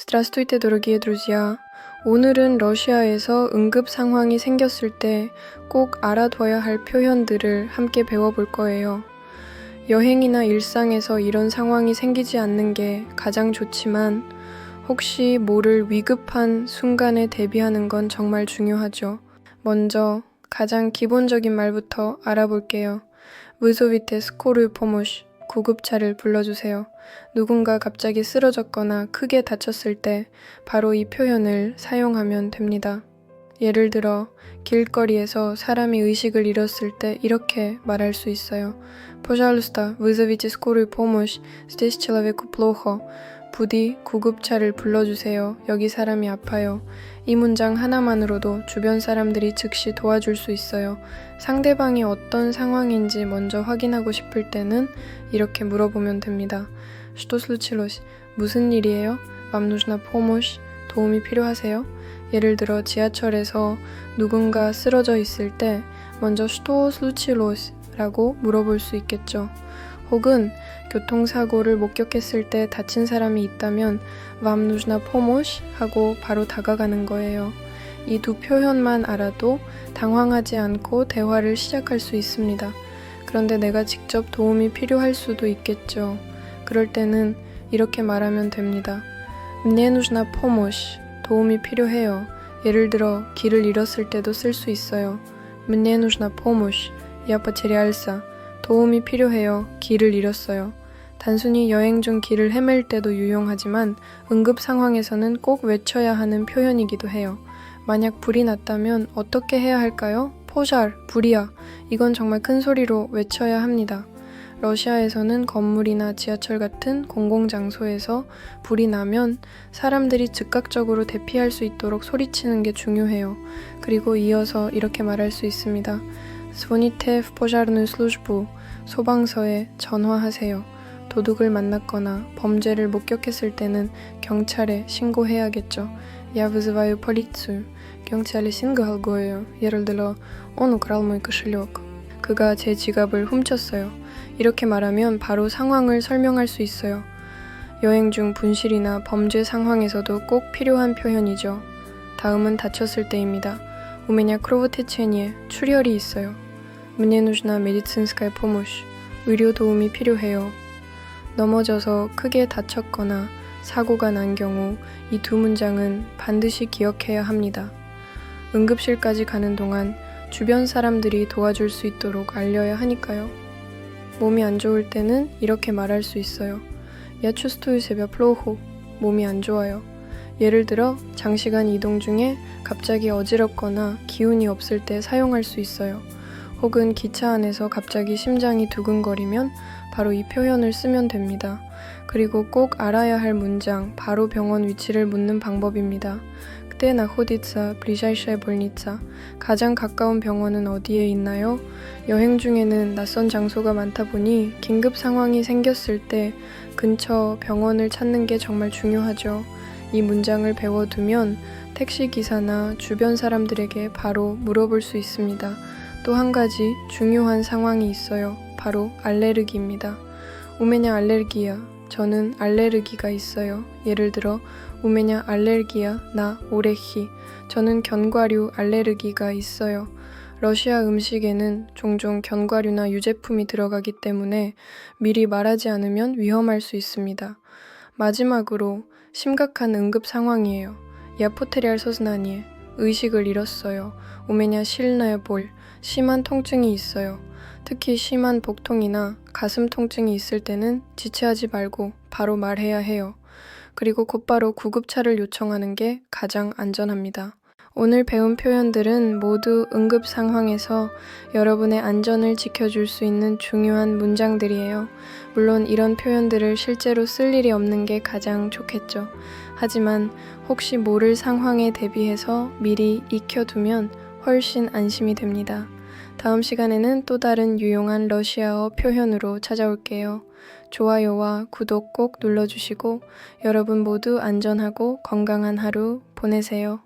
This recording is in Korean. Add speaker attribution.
Speaker 1: Здравствуйте, дорогие друзья. 오늘은 러시아에서 응급 상황이 생겼을 때 꼭 알아둬야 할 표현들을 함께 배워볼 거예요. 여행이나 일상에서 이런 상황이 생기지 않는 게 가장 좋지만 혹시 모를 위급한 순간에 대비하는 건 정말 중요하죠. 먼저 가장 기본적인 말부터 알아볼게요. 무소비테 스코르 포모시 구급차를 불러주세요. 누군가 갑자기 쓰러졌거나 크게 다쳤을 때 바로 이 표현을 사용하면 됩니다. 예를 들어 길거리에서 사람이 의식을 잃었을 때 이렇게 말할 수 있어요. Пожалуйста, вызовите скорую помощь. Здесь человеку плохо. 부디 구급차를 불러주세요. 여기 사람이 아파요. 이 문장 하나만으로도 주변 사람들이 즉시 도와줄 수 있어요. 상대방이 어떤 상황인지 먼저 확인하고 싶을 때는 이렇게 물어보면 됩니다. Что случилось? 무슨 일이에요? Вам нужна помощь? 도움이 필요하세요? 예를 들어 지하철에서 누군가 쓰러져 있을 때 먼저 Что случилось? 라고 물어볼 수 있겠죠. 혹은 교통사고를 목격했을 때 다친 사람이 있다면 Вам нужна помощь? 하고 바로 다가가는 거예요. 이 두 표현만 알아도 당황하지 않고 대화를 시작할 수 있습니다. 그런데 내가 직접 도움이 필요할 수도 있겠죠. 그럴 때는 이렇게 말하면 됩니다. Мне нужна помощь. 도움이 필요해요. 예를 들어 길을 잃었을 때도 쓸 수 있어요. Мне нужна помощь. Я потерялся. 도움이 필요해요. 길을 잃었어요. 단순히 여행 중 길을 헤맬 때도 유용하지만 응급 상황에서는 꼭 외쳐야 하는 표현이기도 해요. 만약 불이 났다면 어떻게 해야 할까요? 포샬, 불이야. 이건 정말 큰 소리로 외쳐야 합니다. 러시아에서는 건물이나 지하철 같은 공공장소에서 불이 나면 사람들이 즉각적으로 대피할 수 있도록 소리치는 게 중요해요. 그리고 이어서 이렇게 말할 수 있습니다. 스보니테 в пожарную службу 소방서에 전화하세요. 도둑을 만났거나 범죄를 목격했을 때는 경찰에 신고해야겠죠. Я вызываю полицию. 경찰에 신고할 거예요. 예를 들어, он украл мой кошелек. 그가 제 지갑을 훔쳤어요. 이렇게 말하면 바로 상황을 설명할 수 있어요. 여행 중 분실이나 범죄 상황에서도 꼭 필요한 표현이죠. 다음은 다쳤을 때입니다. У меня кровотечение, 출혈이 있어요. Мне нужна медицинская помощь. 의료 도움이 필요해요. 넘어져서 크게 다쳤거나 사고가 난 경우 이 두 문장은 반드시 기억해야 합니다. 응급실까지 가는 동안 주변 사람들이 도와줄 수 있도록 알려야 하니까요. 몸이 안 좋을 때는 이렇게 말할 수 있어요. Я чувствую себя плохо. 몸이 안 좋아요. 예를 들어 장시간 이동 중에 갑자기 어지럽거나 기운이 없을 때 사용할 수 있어요. 혹은 기차 안에서 갑자기 심장이 두근거리면 바로 이 표현을 쓰면 됩니다. 그리고 꼭 알아야 할 문장, 바로 병원 위치를 묻는 방법입니다. 그때 나호디차, 브리샤이샤의 볼니차, 가장 가까운 병원은 어디에 있나요? 여행 중에는 낯선 장소가 많다 보니 긴급 상황이 생겼을 때 근처 병원을 찾는 게 정말 중요하죠. 이 문장을 배워두면 택시기사나 주변 사람들에게 바로 물어볼 수 있습니다. 또 한 가지 중요한 상황이 있어요. 바로 알레르기입니다. 우메냐 알레르기야. 저는 알레르기가 있어요. 예를 들어 우메냐 알레르기야 나 오레히. 저는 견과류 알레르기가 있어요. 러시아 음식에는 종종 견과류나 유제품이 들어가기 때문에 미리 말하지 않으면 위험할 수 있습니다. 마지막으로 심각한 응급 상황이에요. 야포테리알 소스나니에 의식을 잃었어요. 오메냐 실나요 볼 심한 통증이 있어요. 특히 심한 복통이나 가슴 통증이 있을 때는 지체하지 말고 바로 말해야 해요. 그리고 곧바로 구급차를 요청하는 게 가장 안전합니다. 오늘 배운 표현들은 모두 응급 상황에서 여러분의 안전을 지켜줄 수 있는 중요한 문장들이에요. 물론 이런 표현들을 실제로 쓸 일이 없는 게 가장 좋겠죠. 하지만 혹시 모를 상황에 대비해서 미리 익혀두면 훨씬 안심이 됩니다. 다음 시간에는 또 다른 유용한 러시아어 표현으로 찾아올게요. 좋아요와 구독 꼭 눌러주시고 여러분 모두 안전하고 건강한 하루 보내세요.